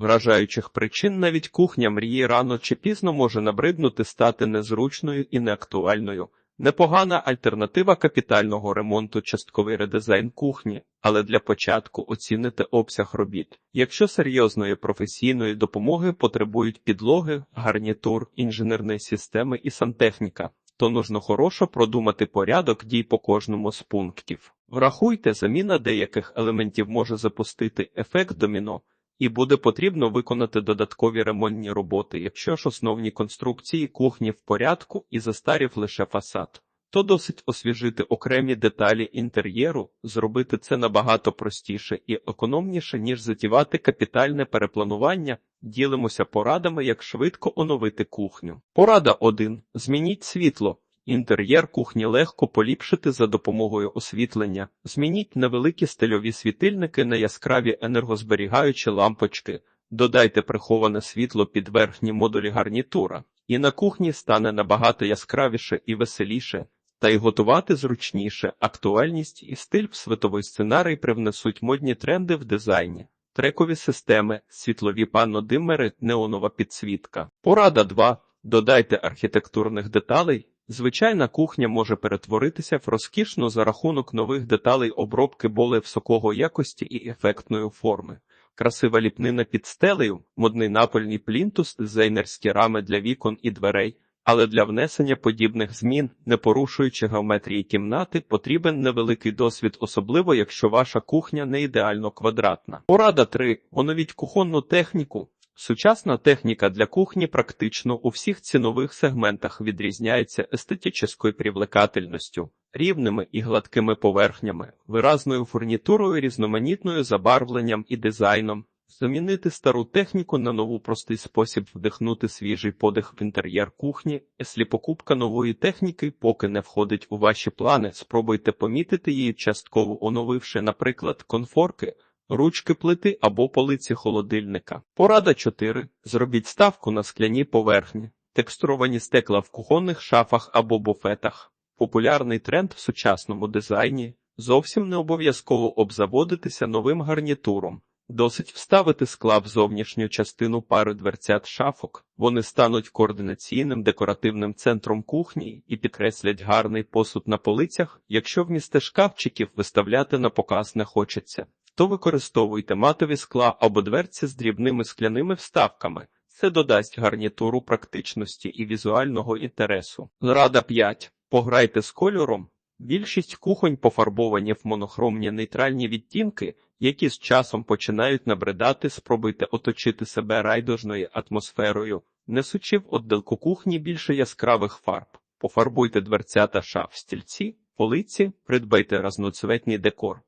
вражаючих причин навіть кухня мрії рано чи пізно може набриднути стати незручною і неактуальною. Непогана альтернатива капітального ремонту частковий редизайн кухні, але для початку оціните обсяг робіт. Якщо серйозної професійної допомоги потребують підлоги, гарнітур, інженерної системи і сантехніка, то нужно хорошо продумати порядок дій по кожному з пунктів. Врахуйте, заміна деяких елементів може запустити ефект доміно, і буде потрібно виконати додаткові ремонтні роботи, якщо ж основні конструкції кухні в порядку і застарів лише фасад. То досить освіжити окремі деталі інтер'єру, зробити це набагато простіше і економніше, ніж затівати капітальне перепланування. Ділимося порадами, як швидко оновити кухню. Порада 1. Змініть світло. Інтер'єр кухні легко поліпшити за допомогою освітлення. Змініть невеликі стильові світильники на яскраві енергозберігаючі лампочки. Додайте приховане світло під верхні модулі гарнітура. І на кухні стане набагато яскравіше і веселіше. Та й готувати зручніше, актуальність і стиль в світовий сценарій привнесуть модні тренди в дизайні. Трекові системи, світлові панодимери, неонова підсвітка. Порада 2. Додайте архітектурних деталей. Звичайна кухня може перетворитися в розкішну за рахунок нових деталей обробки боли високого якості і ефектної форми. Красива ліпнина під стелею, модний напольний плінтус, дизайнерські рами для вікон і дверей. Але для внесення подібних змін, не порушуючи геометрії кімнати, потрібен невеликий досвід, особливо якщо ваша кухня не ідеально квадратна. Порада 3. Оновіть кухонну техніку. Сучасна техніка для кухні практично у всіх цінових сегментах відрізняється естетичною привлекательністю, рівними і гладкими поверхнями, виразною фурнітурою, різноманітною забарвленням і дизайном. Замінити стару техніку на нову простий спосіб вдихнути свіжий подих в інтер'єр кухні. Якщо покупка нової техніки поки не входить у ваші плани, спробуйте помітити її частково оновивши, наприклад, конфорки, ручки плити або полиці холодильника. Порада 4. Зробіть ставку на скляні поверхні, текстуровані стекла в кухонних шафах або буфетах. Популярний тренд в сучасному дизайні зовсім не обов'язково обзаводитися новим гарнітуром. Досить вставити скла в зовнішню частину пари дверцят шафок. Вони стануть координаційним декоративним центром кухні і підкреслять гарний посуд на полицях. Якщо вмісте шкафчиків виставляти на показ не хочеться, то використовуйте матові скла або дверці з дрібними скляними вставками. Це додасть гарнітуру практичності і візуального інтересу. Рада 5. Пограйте з кольором. Більшість кухонь пофарбовані в монохромні нейтральні відтінки, які з часом починають набридати, спробуйте оточити себе райдужною атмосферою, несучи в отделку кухні більше яскравих фарб. Пофарбуйте дверцята шаф стільці, полиці, придбайте разноцветний декор.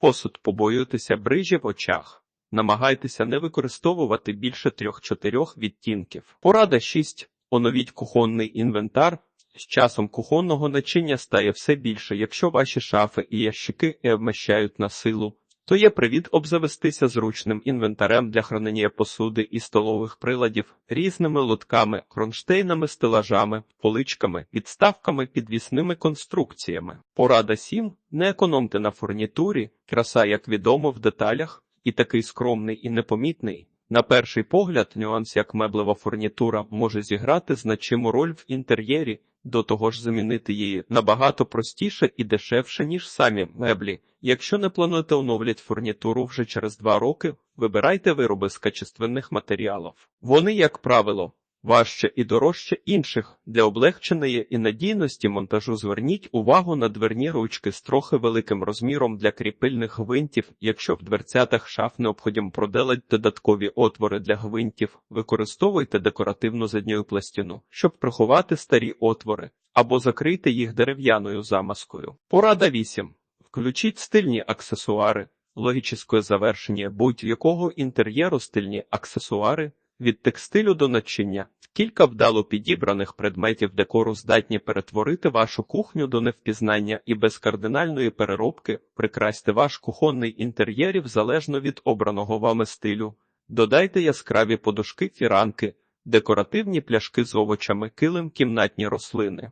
Посуд побоюйтеся брижі в очах. Намагайтеся не використовувати більше трьох-чотирьох відтінків. Порада 6. Оновіть кухонний інвентар. З часом кухонного начиння стає все більше, якщо ваші шафи і ящики вмещають на силу, то є привід обзавестися зручним інвентарем для хранення посуди і столових приладів, різними лотками, кронштейнами, стелажами, поличками, підставками, підвісними конструкціями. Порада 7. Не економте на фурнітурі, краса, як відомо, в деталях, і такий скромний і непомітний. На перший погляд, нюанс як меблева фурнітура може зіграти значиму роль в інтер'єрі, до того ж замінити її набагато простіше і дешевше, ніж самі меблі. Якщо не плануєте оновлять фурнітуру вже через два роки, вибирайте вироби з качественних матеріалів. Вони, як правило, важче і дорожче інших. Для облегченої і надійності монтажу зверніть увагу на дверні ручки з трохи великим розміром для кріпильних гвинтів. Якщо в дверцятах шаф необхідно проделать додаткові отвори для гвинтів, використовуйте декоративну задню пластину, щоб приховати старі отвори, або закрийте їх дерев'яною замазкою. Порада 8. Включіть стильні аксесуари. Логічне завершення будь-якого інтер'єру стильні аксесуари від текстилю до начиння. Кілька вдало підібраних предметів декору здатні перетворити вашу кухню до невпізнання і без кардинальної переробки прикрасти ваш кухонний інтер'єрів залежно від обраного вами стилю. Додайте яскраві подушки фіранки, декоративні пляшки з овочами, килим, кімнатні рослини.